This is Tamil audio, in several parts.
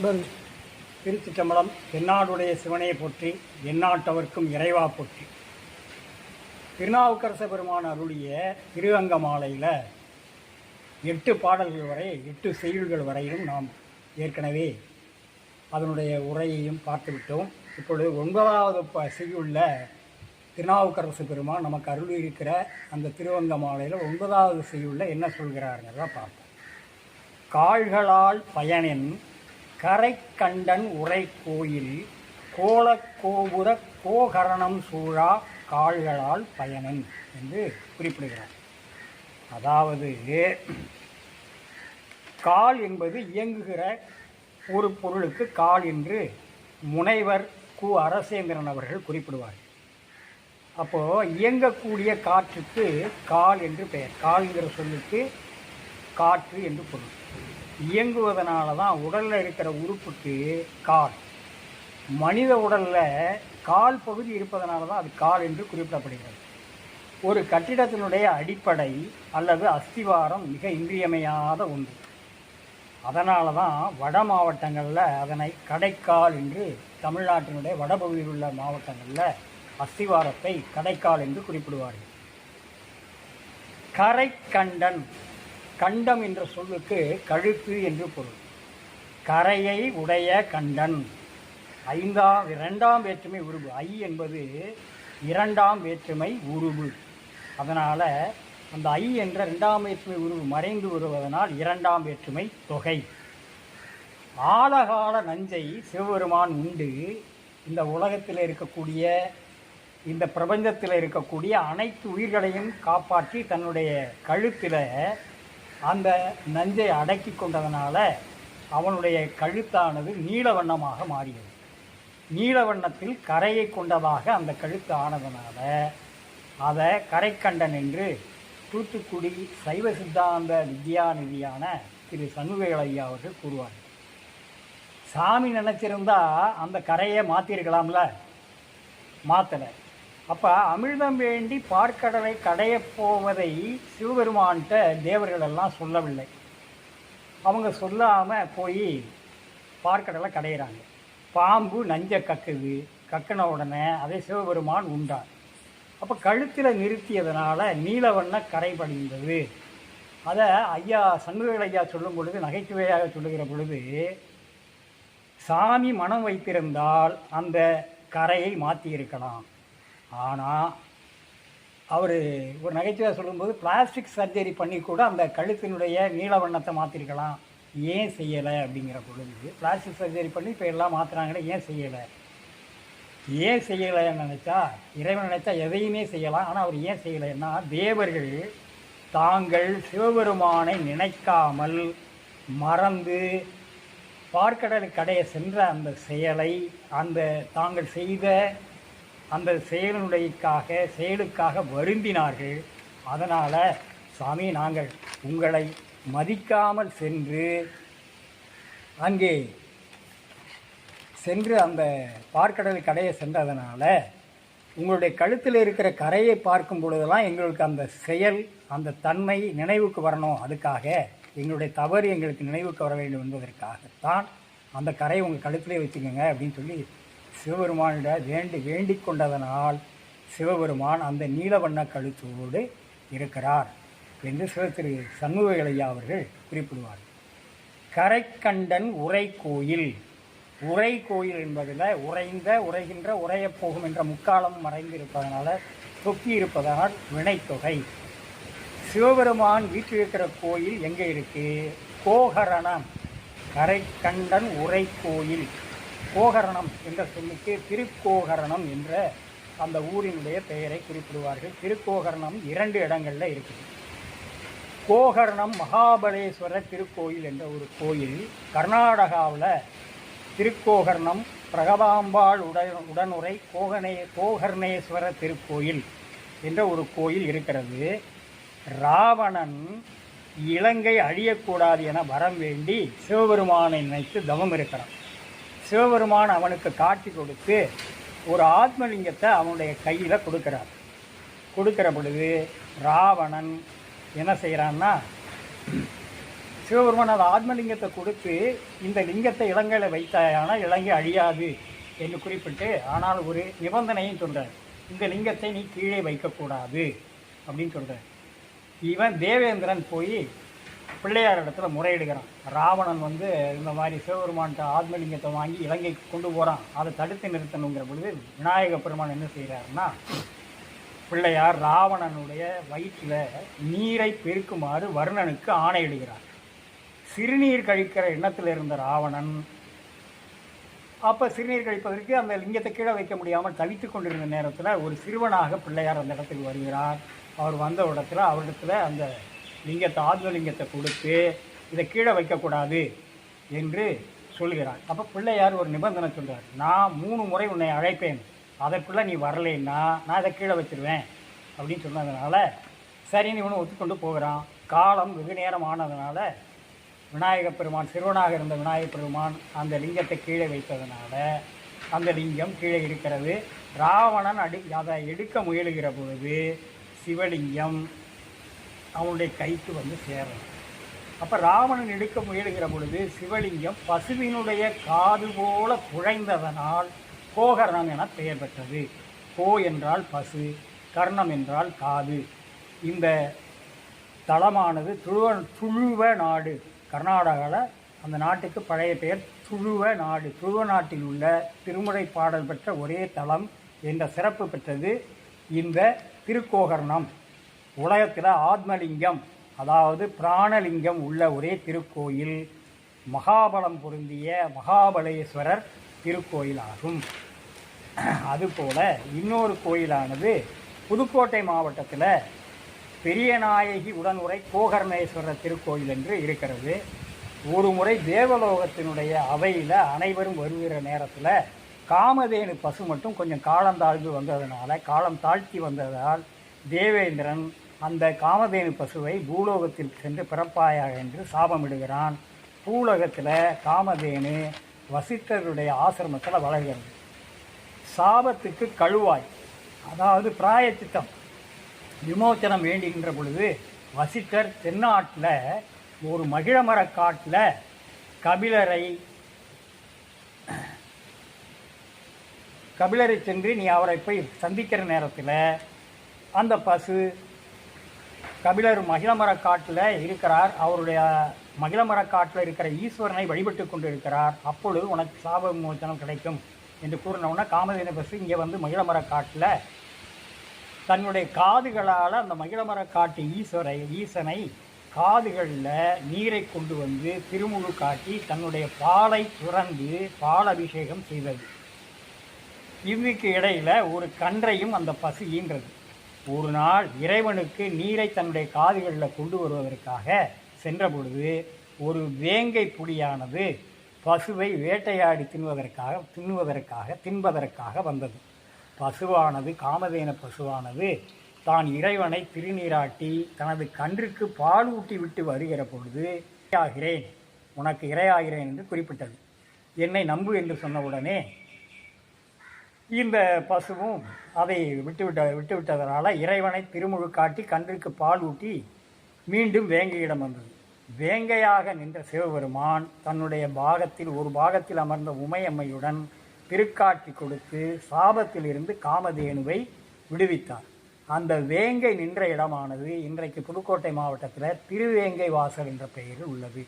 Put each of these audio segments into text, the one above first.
பாருங்க திருச்சிற்றம்பலம் தென்னாடுடைய சிவனையை போற்றி எந்நாட்டவர்க்கும் இறைவா போற்றி. திருநாவுக்கரச பெருமான் அருளிய திருவங்கமாலையில் எட்டு பாடல்கள் வரை எட்டு செய்யுள்கள் வரையிலும் நாம் ஏற்கனவே அதனுடைய உரையையும் பார்த்துவிட்டோம். இப்பொழுது ஒன்பதாவது ப செய்யுள்ள திருநாவுக்கரசு பெருமான் நமக்கு அருளி இருக்கிற அந்த திருவங்க மாலையில் ஒன்பதாவது செய்யுள்ள என்ன சொல்கிறாருங்கிறத பார்ப்போம். கால்களால் பயனின் கரைக்கண்டன் உரை கோயில் கோலக்கோபுர கோகரணம் சூழா கால்களால் பயணம் என்று குறிப்பிடுகிறார். அதாவது கால் என்பது இயங்குகிற ஒரு பொருளுக்கு கால் என்று முனைவர் கு. அரசேந்திரன் அவர்கள் குறிப்பிடுவார். அப்போது இயங்கக்கூடிய காற்றுக்கு கால் என்று பெயர். கால்ங்கிற சொல்லுக்கு காற்று என்று பொருள். இயங்குவதனால தான் உடலில் இருக்கிற உறுப்புக்கு கால். மனித உடலில் கால் பகுதி இருப்பதனால தான் அது கால் என்று குறிப்பிடப்படுகிறது. ஒரு கட்டிடத்தினுடைய அடிப்படை அல்லது அஸ்திவாரம் மிக இன்றியமையாத ஒன்று. அதனால தான் வட மாவட்டங்களில் அதனை கடைக்கால் என்று தமிழ்நாட்டினுடைய வடபகுதியில் உள்ள மாவட்டங்களில் அஸ்திவாரத்தை கடைக்கால் என்று குறிப்பிடுவார்கள். கரைக்கண்டன் கண்டம் என்ற சொல்லுக்கு கழுத்து என்று பொருள். கரையை உடைய கண்டன். ஐந்தாம் இரண்டாம் வேற்றுமை உருவு. ஐ என்பது இரண்டாம் வேற்றுமை உருவு. அதனால் அந்த ஐ என்ற ரெண்டாம் வேற்றுமை உருவு மறைந்து வருவதனால் இரண்டாம் வேற்றுமை தொகை. ஆழகால நஞ்சை சிவபெருமான் உண்டு. இந்த உலகத்தில் இருக்கக்கூடிய இந்த பிரபஞ்சத்தில் இருக்கக்கூடிய அனைத்து உயிர்களையும் காப்பாற்றி தன்னுடைய கழுத்தில் அந்த நஞ்சை அடக்கி கொண்டதனால அவனுடைய கழுத்தானது நீல வண்ணமாக மாறியது. நீல வண்ணத்தில் கரையை கொண்டதாக அந்த கழுத்து ஆனதனால அதை கரைக்கண்டன் என்று தூத்துக்குடி சைவ சித்தாந்த வித்யாநிதியான திரு சண்முகைகள் ஐயா அவர்கள் கூறுவார். சாமி நினச்சிருந்தா அந்த கரையை மாற்றிருக்கலாம்ல மாற்றலை அப்போ அமிர்தம் வேண்டி பார்க்கடலை கடையப் போவதை சிவபெருமான்கிட்ட தேவர்கள் எல்லாம் சொல்லவில்லை. அவங்க சொல்லாமல் போய் பார்க்கடலை கடையிறாங்க. பாம்பு நஞ்சை கக்குது. கக்கின உடனே அதை சிவபெருமான் உண்டார். அப்போ கழுத்தில் நிறுத்தியதனால் நீலவண்ண கரை படிந்தது. அதை ஐயா சண்முகர்கள் ஐயா சொல்லும் பொழுது நகைச்சுவையாக சொல்லுகிற பொழுது சாமி மனம் வைத்திருந்தால் அந்த கரையை மாற்றியிருக்கலாம் ஆனால் அவர் ஒரு நகைச்சுவை சொல்லும்போது பிளாஸ்டிக் சர்ஜரி பண்ணி கூட அந்த கழுத்தினுடைய நீல வண்ணத்தை மாற்றிருக்கலாம் ஏன் செய்யலை? அப்படிங்கிற பொழுது பிளாஸ்டிக் சர்ஜரி பண்ணி இப்போ எல்லாம் மாற்றுறாங்களே ஏன் செய்யலை? ஏன் செய்யலைன்னு நினச்சா இறைவன் நினச்சா எதையுமே செய்யலாம். ஆனால் அவர் ஏன் செய்யலைன்னா தேவர்கள் தாங்கள் சிவபெருமானை நினைக்காமல் மறந்து பார்க்கடல் கடையை சென்ற அந்த செயலை அந்த தாங்கள் செய்த அந்த செயலினுடையக்காக செயலுக்காக வருந்தினார்கள். அதனால் சாமி நாங்கள் உங்களை மதிக்காமல் சென்று அங்கே சென்று அந்த பார்க்கடல் கடையை சென்றதனால் உங்களுடைய கழுத்தில் இருக்கிற கரையை பார்க்கும் பொழுதெல்லாம் எங்களுக்கு அந்த செயல் அந்த தன்மை நினைவுக்கு வரணும். அதுக்காக எங்களுடைய தவறு எங்களுக்கு நினைவுக்கு வர வேண்டும் என்பதற்காகத்தான் அந்த கரையை உங்கள் கழுத்திலே வச்சுக்கோங்க அப்படின்னு சொல்லி சிவபெருமானிட வேண்டி வேண்டிக் கொண்டதனால் சிவபெருமான் அந்த நீலவண்ண கழுத்தோடு இருக்கிறார் என்று சிவத்திரு சண்முகைகள் அவர்கள் குறிப்பிடுவார். கரைக்கண்டன் உரை கோயில் உரை கோயில் என்பதில் உறைந்த உரைகின்ற உரையப் போகும் என்ற முக்காலம் மறைந்து இருப்பதனால் தொக்கி இருப்பதனால் வினைத்தொகை. சிவபெருமான் வீற்றிருக்கிற கோயில் எங்கே இருக்கு? கோகரணம். கரைக்கண்டன் உரை கோயில் கோகரணம் என்ற சொல்லுக்கு திருக்கோகரணம் என்ற அந்த ஊரினுடைய பெயரை குறிப்பிடுவார்கள். திருக்கோகரணம் இரண்டு இடங்களில் இருக்குது கோகர்ணம் மகாபலேஸ்வரர் திருக்கோயில் என்ற ஒரு கோயில். கர்நாடகாவில் திருக்கோகர்ணம் பிரகதாம்பாள் உடன் உடனுரை கோகனே கோகர்ணேஸ்வரர் திருக்கோயில் என்ற ஒரு கோயில் இருக்கிறது. ராவணன் இலங்கை அழியக்கூடாது என வரம் வேண்டி சிவபெருமானை நினைத்து தவம் இருக்கிறான். சிவபெருமான் அவனுக்கு காட்சி கொடுத்து ஒரு ஆத்மலிங்கத்தை அவனுடைய கையில் கொடுக்குறார். கொடுக்குற பொழுது ராவணன் என்ன செய்கிறான்னா சிவபெருமான் அந்த ஆத்மலிங்கத்தை கொடுத்து இந்த லிங்கத்தை இலங்கையில் வைத்தாயான இலங்கை அழியாது என்று குறிப்பிட்டு ஆனால் ஒரு நிபந்தனையும் சொல்கிறார் இந்த லிங்கத்தை நீ கீழே வைக்கக்கூடாது அப்படின்னு சொல்கிறார் இவன் தேவேந்திரன் போய் பிள்ளையார் இடத்துல முறையிடுகிறான். ராவணன் வந்து இந்த மாதிரி சிவபெருமான்கிட்ட ஆத்மலிங்கத்தை வாங்கி இலங்கைக்கு கொண்டு போகிறான் அதை தடுத்து நிறுத்தணுங்கிற பொழுது விநாயக பெருமான் என்ன செய்கிறாருன்னா பிள்ளையார் ராவணனுடைய வயிற்றில் நீரை பெருக்குமாறு வருணனுக்கு ஆணையிடுகிறார். சிறுநீர் கழிக்கிற எண்ணத்தில் இருந்த ராவணன் அப்போ சிறுநீர் கழிப்பதற்கு அந்த லிங்கத்தை கீழே வைக்க முடியாமல் தவித்து கொண்டிருந்த நேரத்தில் ஒரு சிறுவனாக பிள்ளையார் அந்த இடத்துக்கு வருகிறார். அவர் வந்த இடத்துல அவரிடத்துல அந்த லிங்கத்தை ஆத்மலிங்கத்தை கொடுத்து இதை கீழே வைக்கக்கூடாது என்று சொல்கிறார். அப்போ பிள்ளையார் ஒரு நிபந்தனை சொல்கிறார் நான் மூணு முறை உன்னை அழைப்பேன். அதற்குள்ளே நீ வரலைன்னா நான் இதை கீழே வச்சிருவேன் அப்படின்னு சொன்னதுனால சரின்னு இவனு ஒத்துக்கொண்டு போகிறான். காலம் வெகு நேரம் ஆனதுனால விநாயகப் பெருமான் சிறுவனாக இருந்த விநாயகப் பெருமான் அந்த லிங்கத்தை கீழே வைத்ததுனால அந்த லிங்கம் கீழே இருக்கிறது. ராவணன் அடி அதை எடுக்க முயலுகிற பொழுது சிவலிங்கம் அவனுடைய கைக்கு வந்து சேரணும். அப்போ ராவணன் எடுக்க முயலுகிற பொழுது சிவலிங்கம் பசுவினுடைய காது போல குழைந்ததனால் கோகர்ணம் என பெயர் பெற்றது. கோ என்றால் பசு கர்ணம் என்றால் காது. இந்த தலமானது துழுவ துழுவ நாடு. கர்நாடகாவில் அந்த நாட்டுக்கு பழைய பெயர் துழுவ நாடு. துழுவ நாட்டில் உள்ள திருமுறை பாடல் பெற்ற ஒரே தலம் என்ற சிறப்பு பெற்றது இந்த திருக்கோகர்ணம். உலகத்தில் ஆத்மலிங்கம் அதாவது பிராணலிங்கம் உள்ள ஒரே திருக்கோயில். மகாபலம் பொருந்திய மகாபலேஸ்வரர் திருக்கோயிலாகும். அதுபோல இன்னொரு கோயிலானது புதுக்கோட்டை மாவட்டத்தில் பெரியநாயகி உடனுரை கோகர்ணேஸ்வரர் திருக்கோயில் என்று இருக்கிறது. ஒரு முறை தேவலோகத்தினுடைய அவையில் அனைவரும் வருகிற நேரத்தில் காமதேனு பசு மட்டும் கொஞ்சம் காலம் தாழ்ந்து வந்ததுனால காலம் தாழ்த்தி வந்ததால் தேவேந்திரன் அந்த காமதேனு பசுவை பூலோகத்தில் சென்று பிறப்பாயாக என்று சாபமிடுகிறான். பூலோகத்தில் காமதேனு வசித்தருடைய ஆசிரமத்தில் வளர்கிறது. சாபத்துக்கு கழுவாய் அதாவது பிராயச்சித்தம் விமோச்சனம் வேண்டுகின்ற பொழுது வசிட்டர் தென்னாட்டில் ஒரு மகிழமரக் காட்டில் கபிலரை கபிலரை சென்று நீ அவரை போய் சந்திக்கிற நேரத்தில் அந்த பசு கபிலர் மகிழமரக் காட்டில் இருக்கிறார். அவருடைய மகிழமரக் காட்டில் இருக்கிற ஈஸ்வரனை வழிபட்டு கொண்டு இருக்கிறார் அப்பொழுது உனக்கு சாப விமோச்சனம் கிடைக்கும் என்று கூறினவுடனே காமதேனு பசு இங்கே வந்து மகிழமரக் காட்டில் தன்னுடைய காதுகளால் அந்த மகிழமரக் காட்டு ஈஸ்வரை ஈசனை காதுகளில் நீரை கொண்டு வந்து திருமுழு காட்டி தன்னுடைய பாலை சுரந்து பாலபிஷேகம் செய்தது. இதுக்கு இடையில் ஒரு கன்றையும் அந்த பசு ஈன்றது. ஒரு நாள் இறைவனுக்கு நீரை தன்னுடைய காதுகளில் கொண்டு வருவதற்காக சென்றபொழுது ஒரு வேங்கை புலியானது பசுவை வேட்டையாடி தின்வதற்காக தின்னுவதற்காக தின்பதற்காக வந்தது. பசுவானது காமதேன பசுவானது தான் இறைவனை திருநீராட்டி தனது கன்றுக்கு பால் ஊட்டி விட்டு வருகிற பொழுது ஆகிறேன் உனக்கு இரையாகிறேன் என்று குறிப்பிட்டது. என்னை நம்பு என்று சொன்னவுடனே இந்த பசுவும் அதை விட்டுவிட்ட விட்டுவிட்டதனால இறைவனை திருமுழு காட்டி கன்றுக்கு பால் ஊட்டி மீண்டும் வேங்கையிடம் வந்தது. வேங்கையாக நின்ற சிவபெருமான் தன்னுடைய பாகத்தில் ஒரு பாகத்தில் அமர்ந்த உமையம்மையுடன் திருக்காட்சி கொடுத்து சாபத்திலிருந்து காமதேனுவை விடுவித்தார். அந்த வேங்கை நின்ற இடமானது இன்றைக்கு புதுக்கோட்டை மாவட்டத்தில் திருவேங்கை வாசல் என்ற பெயரில் உள்ளது.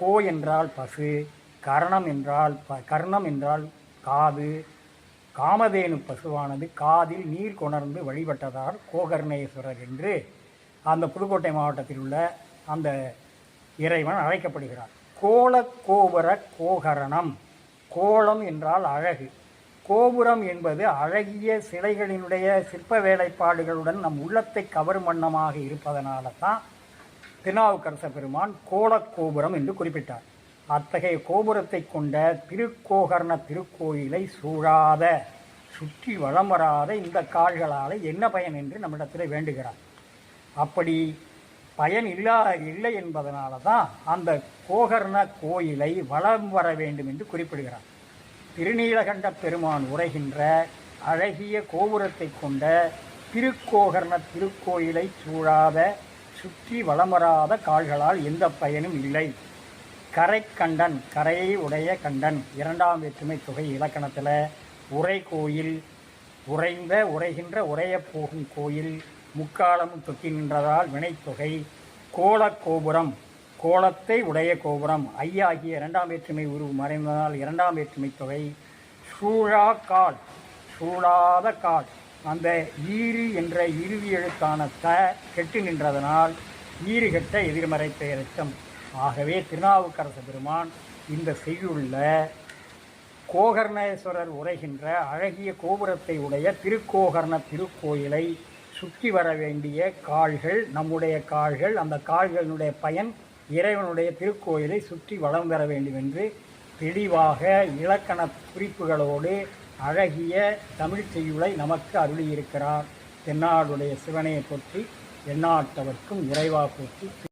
கோ என்றால் பசு கரணம் என்றால் ப கர்ணம் என்றால் காது காமதேனு பசுவானது காதில் நீர் கொணர்ந்து வழிபட்டதால் கோகர்ணேஸ்வரர் என்று அந்த புதுக்கோட்டை மாவட்டத்தில் உள்ள அந்த இறைவன் அழைக்கப்படுகிறார். கோலக்கோபுர கோகரணம். கோலம் என்றால் அழகு. கோபுரம் என்பது அழகிய சிலைகளினுடைய சிற்ப வேலைப்பாடுகளுடன் நம் உள்ளத்தை கவரும் வண்ணமாக இருப்பதனால தான் திருநாவுக்கரச பெருமான் கோலக்கோபுரம் என்று குறிப்பிட்டார். அத்தகைய கோபுரத்தை கொண்ட திருக்கோகர்ண திருக்கோயிலை சூழாத சுற்றி வளம் வராத இந்த கால்களால் என்ன பயன் என்று நம்மிடத்தில் வேண்டுகிறார். அப்படி பயன் இல்லா இல்லை என்பதனால தான் அந்த கோகர்ண கோயிலை வளம் வர வேண்டும் என்று குறிப்பிடுகிறார். திருநீலகண்ட பெருமான் உரைகின்ற அழகிய கோபுரத்தை கொண்ட திருக்கோகர்ண திருக்கோயிலை சூழாத சுற்றி வளம் வராத கால்களால் எந்த பயனும் இல்லை. கரைக்கண்டன் கரையை உடைய கண்டன் இரண்டாம் வேற்றுமை தொகை இலக்கணத்தில் உரை கோயில் உறைந்த உரைகின்ற உரையப் போகும் கோயில் முக்காலமும் தொட்டி நின்றதால் வினைத்தொகை கோலக் கோபுரம் கோலத்தை உடைய கோபுரம் ஐயாகிய இரண்டாம் வேற்றுமை உருவு மறைந்ததால் இரண்டாம் வேற்றுமை தொகை சூழா கால் சூழாத கால் அந்த ஈரி என்ற இறுதி எழுத்தான த கெட்டு நின்றதனால் ஈறுகட்ட எதிர்மறை பெயரச்சம் ஆகவே திருநாவுக்கரசு பெருமான் இந்த செய்யுள்ள கோகர்ணேஸ்வரர் உரைகின்ற அழகிய கோபுரத்தை உடைய திருக்கோகர்ண திருக்கோயிலை சுற்றி வர வேண்டிய கால்கள் நம்முடைய கால்கள் அந்த கால்களினுடைய பயன் இறைவனுடைய திருக்கோயிலை சுற்றி வளம் பெற வேண்டும் என்று தெளிவாக இலக்கண குறிப்புகளோடு அழகிய தமிழ் செய்யுளை நமக்கு அருளியிருக்கிறார். தென்னாடுடைய சிவனையை பற்றி எந்நாட்டவர்க்கும் இறைவா போற்றி